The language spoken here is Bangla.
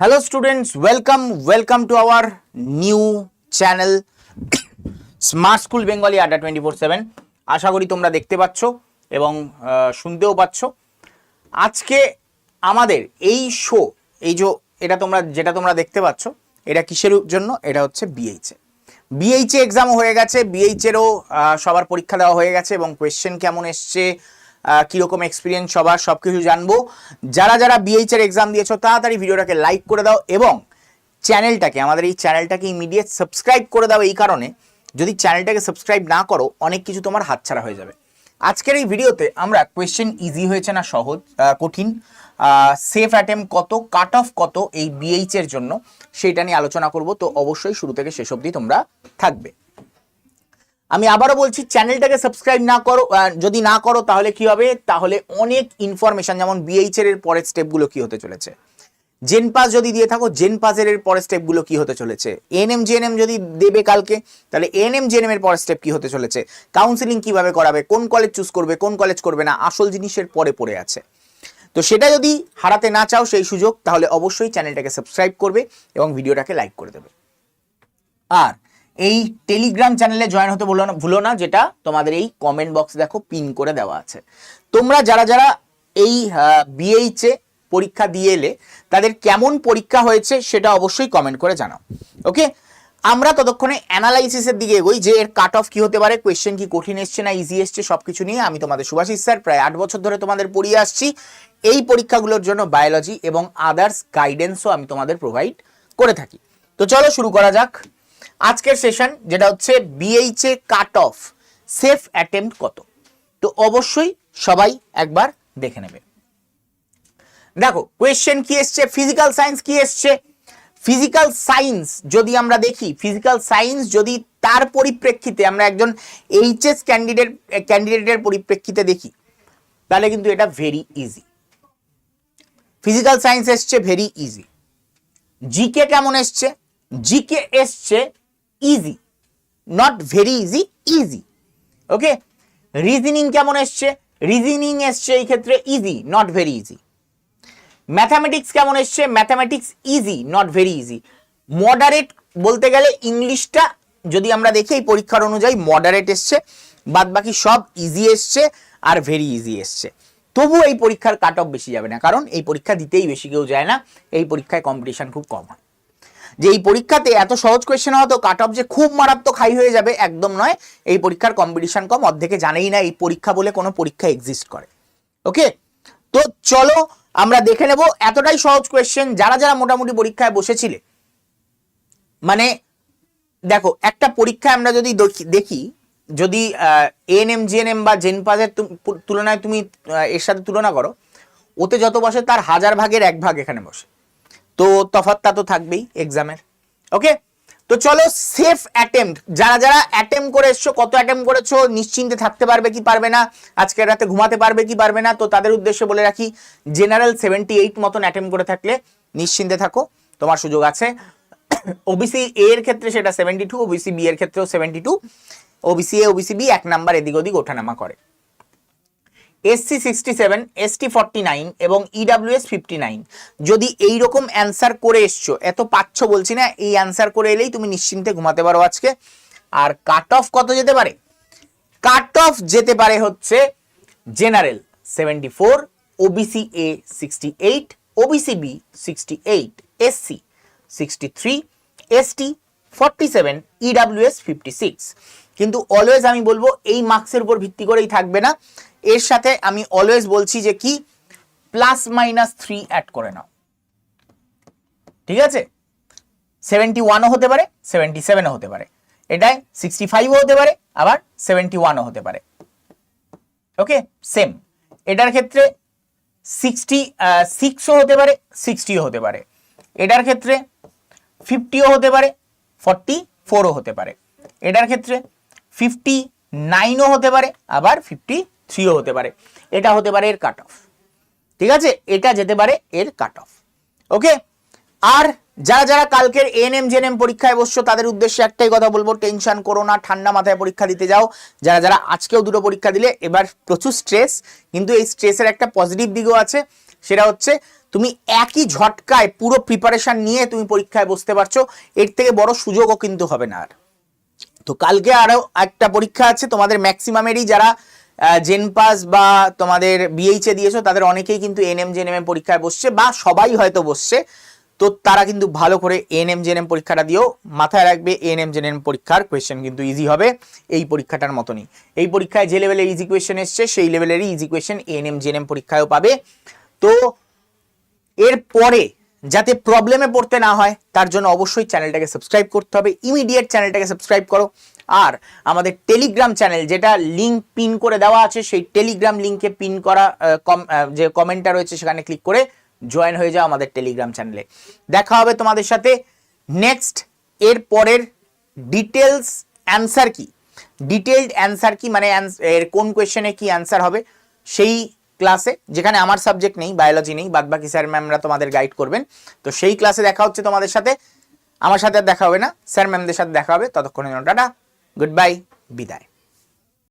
Hello students welcome welcome to our new channel smart school Bengali আড্ডা টোয়েন্টি ফোর সেভেন আশা করি তোমরা দেখতে পাচ্ছ এবং শুনতেও পাচ্ছ। আজকে আমাদের এই শো এই যে এটা তোমরা, যেটা তোমরা দেখতে পাচ্ছ, এটা কিসের জন্য? এটা হচ্ছে বিএইচএ বিএইচএ এক্সামও হয়ে গেছে। বিএইচেরও সবার পরীক্ষা দেওয়া হয়ে গেছে এবং কোয়েশ্চেন কেমন এসছে কীরকম এক্সপিরিয়েন্স সবার সব কিছু জানব। যারা যারা বিএইচ এর এক্সাম দিয়েছ, তাড়াতাড়ি ভিডিওটাকে লাইক করে দাও এবং চ্যানেলটাকে আমাদের এই চ্যানেলটাকে ইমিডিয়েট সাবস্ক্রাইব করে দাও এই কারণে। যদি চ্যানেলটাকে সাবস্ক্রাইব না করো, অনেক কিছু তোমার হাতছাড়া হয়ে যাবে। আজকের এই ভিডিওতে আমরা কোয়েশ্চেন ইজি হয়েছে না সহজ কঠিন সেফ অ্যাটেম্প কত কাট অফ কত এই বিএইচ এর জন্য সেইটা নিয়ে আলোচনা করব। তো অবশ্যই শুরু থেকে শেষ অবধি তোমরা থাকবে। আমি আবারও বলছি, চ্যানেলটাকে সাবস্ক্রাইব না করো যদি না করো, তাহলে কি হবে? তাহলে অনেক ইনফরমেশন যেমন বিএইচ এর পরের স্টেপগুলো কি হতে চলেছে? জেন পাস যদি দিয়ে থাকো জেন পাসের এর পরের স্টেপগুলো কি হতে চলেছে? এনএম জেএনএম যদি দেবে কালকে, তাহলে এনএম জেএনএম এর পরের স্টেপ কি হতে চলেছে? কাউন্সিলিং কীভাবে করাবে? কোন কলেজ চুজ করবে? কোন কলেজ করবে না? আসল জিনিসের পরে পড়ে আছে। তো সেটা যদি হারাতে না চাও সেই সুযোগ, তাহলে অবশ্যই চ্যানেলটাকে সাবস্ক্রাইব করবে এবং ভিডিওটাকে লাইক করে দেবে। আর এই টেলিগ্রাম চ্যানেলে জয়েন হতে ভুলো না ভুলো না, যেটা তোমাদের এই কমেন্ট বক্স দেখো পিন করে দেওয়া আছে। তোমরা যারা যারা এই বিএইচে পরীক্ষা দিয়ে এলে, তাদের কেমন পরীক্ষা হয়েছে সেটা অবশ্যই কমেন্ট করে জানাও ওকে আমরা ততক্ষণে অ্যানালাইসিসের দিকে এগোই, যে এর কাট অফ কি হতে পারে কোয়েশ্চেন কি কঠিন এসছে না ইজি এসছে সব কিছু নিয়ে আমি তোমাদের সুভাষিস স্যার প্রায় আট বছর ধরে তোমাদের পড়িয়ে আসছি। এই পরীক্ষাগুলোর জন্য বায়োলজি এবং আদার্স গাইডেন্সও আমি তোমাদের প্রোভাইড করে থাকি। তো চলো শুরু করা যাক। আজকের সেশন যেটা হচ্ছে BHA cut off safe attempt কত? তো অবশ্যই সবাই একবার দেখে নেবে। দেখো কোয়েশ্চেন কি এসছে? ফিজিক্যাল সায়েন্স কি এসছে? ফিজিক্যাল সায়েন্স যদি আমরা দেখি ফিজিক্যাল সায়েন্স যদি তার পরিপ্রেক্ষিতে আমরা একজন এইচএস ক্যান্ডিডেট ক্যান্ডিডেটের পরিপ্রেক্ষিতে দেখি, তাহলে কিন্তু এটা ভেরি ইজি ফিজিক্যাল সায়েন্স এসছে ভেরি ইজি জিকে কেমন এসছে? জিকে এসছে easy not very easy easy okay reasoning কেমন এসছে? রিজনিং এসছে এই ক্ষেত্রে easy not very easy mathematics কেমন এসছে? Mathematics easy not very easy moderate বলতে গেলে ইংলিশটা যদি আমরা দেখি, এই পরীক্ষার অনুযায়ী মডারেট এসছে বাদ বাকি সব ইজি এসছে আর ভেরি ইজি এসছে। তবু এই পরীক্ষার কাট অফ বেশি যাবে না, কারণ এই পরীক্ষা দিতেই বেশি কেউ যায় না, এই পরীক্ষায় কম্পিটিশন খুব কম হয়। যে এই পরীক্ষাতে এত সহজ কোয়েশ্চেন হয়তো কাট অফ যে খুব মারাত্মক হাই হয়ে যাবে, একদম নয়। এই পরীক্ষার কম্পিটিশন কম, অর্ধেকে জানেই না এই পরীক্ষা বলে কোনো পরীক্ষা এক্সিস্ট করে। ওকে তো চলো আমরা দেখে নেব এতটাই সহজ কোয়েশ্চেন যারা যারা মোটামুটি পরীক্ষায় বসেছিলে। মানে দেখো, একটা পরীক্ষায় আমরা যদি দেখি- যদি এএনএম জিএনএম বা জেনপাজের তুলনায় তুমি এর সাথে তুলনা করো, ওতে যত বসে তার হাজার ভাগের এক ভাগ এখানে বসে। তো তফাৎটা তো থাকবেই এক্সামের ওকে তো চলো সেফ অ্যাটেম্পট যারা যারা অ্যাটেম্প করে এসছো, কত অ্যাটেম্প করেছ, নিশ্চিন্তে থাকতে পারবে কি পারবে না আজকের রাতে ঘুমাতে পারবে কি পারবে না, তো তাদের উদ্দেশ্যে বলে রাখি জেনারেল সেভেন্টি এইট মতন অ্যাটেম্প করে থাকলে নিশ্চিন্তে থাকো, তোমার সুযোগ আছে। ওবিসি এ এর ক্ষেত্রে সেটা সেভেন্টি টু ওবিসি বি এর ক্ষেত্রেও seventy two OBC A OBC B এক নাম্বার এদিক ওদিক ওঠানামা করে। SC sixty seven ST forty nine এবং ইডাব্লিউএস ফিফটি নাইন যদি এই রকম অ্যান্সার করে এসছো, এত পাচ্ছ বলছি না, এই অ্যান্সার করে এলেই তুমি নিশ্চিন্তে ঘুমাতে পারো আজকে। আর কাট অফ কত যেতে পারে? কাট অফ যেতে পারে হচ্ছে general seventy four OBC A sixty eight OBC B sixty eight SC sixty three ST forty seven EWS fifty six কিন্তু অলওয়েজ আমি বলব এই মার্কসের উপর ভিত্তি করেই থাকবে না। এর সাথে আমি অলওয়েজ বলছি যে কি? প্লাস মাইনাস থ্রি অ্যাড করে নাও। ঠিক আছে? সেভেন্টি ওয়ানও হতে পারে সেভেন্টি সেভেনও হতে পারে। এটাই সিক্সটি ফাইভও হতে পারে, আবার সেভেন্টি ওয়ানও হতে পারে। ওকে সেম এটার ক্ষেত্রে সিক্সটি সিক্সও হতে পারে সিক্সটিও হতে পারে। এটার ক্ষেত্রে ফিফটিও হতে পারে ফর্টি ফোরও হতে পারে। এটার ক্ষেত্রে ফিফটি নাইনও হতে পারে, আবার ফিফটি থ্রিও হতে পারে। এটা হতে পারে এর কাট অফ ঠিক আছে? এটা যেতে পারে এর কাট অফ ওকে আর যারা যারা কালকের এনএম জেনএম পরীক্ষায় বসছো, তাদের উদ্দেশ্যে একটাই কথা বলব, টেনশন করো না, ঠান্ডা মাথায় পরীক্ষা দিতে যাও। যারা যারা আজকেও দুটো পরীক্ষা দিলে, এবার প্রচুর স্ট্রেস কিন্তু এই স্ট্রেসের একটা পজিটিভ দিকও আছে। সেটা হচ্ছে, তুমি একই ঝটকায় পুরো প্রিপারেশন নিয়ে তুমি পরীক্ষায় বসতে পারছ। এর থেকে বড় সুযোগও কিন্তু হবে না আর। তো কালকে আরও একটা পরীক্ষা আছে, তোমাদের ম্যাক্সিমামেরই যারা জেন পাস বা তোমাদের বিএইচে দিয়েছ, তাদের অনেকেই কিন্তু এনএম জেনএম পরীক্ষায় বসছে বা সবাই হয়তো বসছে। তো তারা কিন্তু ভালো করে এনএম জেনএম পরীক্ষাটা দিও। মাথায় রাখবে এনএম জেনএম পরীক্ষার কোয়েশ্চেন কিন্তু ইজি হবে এই পরীক্ষাটার মতনই। এই পরীক্ষায় যে লেভেলের ইজি কোয়েশ্চেন এসছে, সেই লেভেলেরই ইজি কোয়েশ্চেন এনএম জেনএম পরীক্ষায়ও পাবে। তো এর পরে যাতে প্রবলেমে পড়তে না হয়, তার জন্য অবশ্যই চ্যানেলটাকে সাবস্ক্রাইব করতে হবে। ইমিডিয়েট চ্যানেলটাকে সাবস্ক্রাইব করো। আর আমাদের টেলিগ্রাম চ্যানেল যেটা লিংক পিন করে দেওয়া আছে, সেই টেলিগ্রাম লিংকে পিন করা কম- যে কমেন্টটা রয়েছে, সেখানে ক্লিক করে জয়েন হয়ে যাও আমাদের টেলিগ্রাম চ্যানেলে দেখা হবে তোমাদের সাথে নেক্সট এর পরের ডিটেলস অ্যান্সার কি? ডিটেলড অ্যান্সার কি? মানে এর কোন কোয়েশ্চেনে কি অ্যান্সার হবে? সেই ক্লাসে যেখানে আমার সাবজেক্ট নেই বায়োলজি নেই বাদ বাকি স্যার ম্যামরা তোমাদের গাইড করবেন। তো সেই ক্লাসে দেখা হচ্ছে তোমাদের সাথে। আমার সাথে আর দেখা হবে না স্যার ম্যামদের সাথে দেখা হবে। ততক্ষণের জন্য টাটা গুড বাই বিদায়।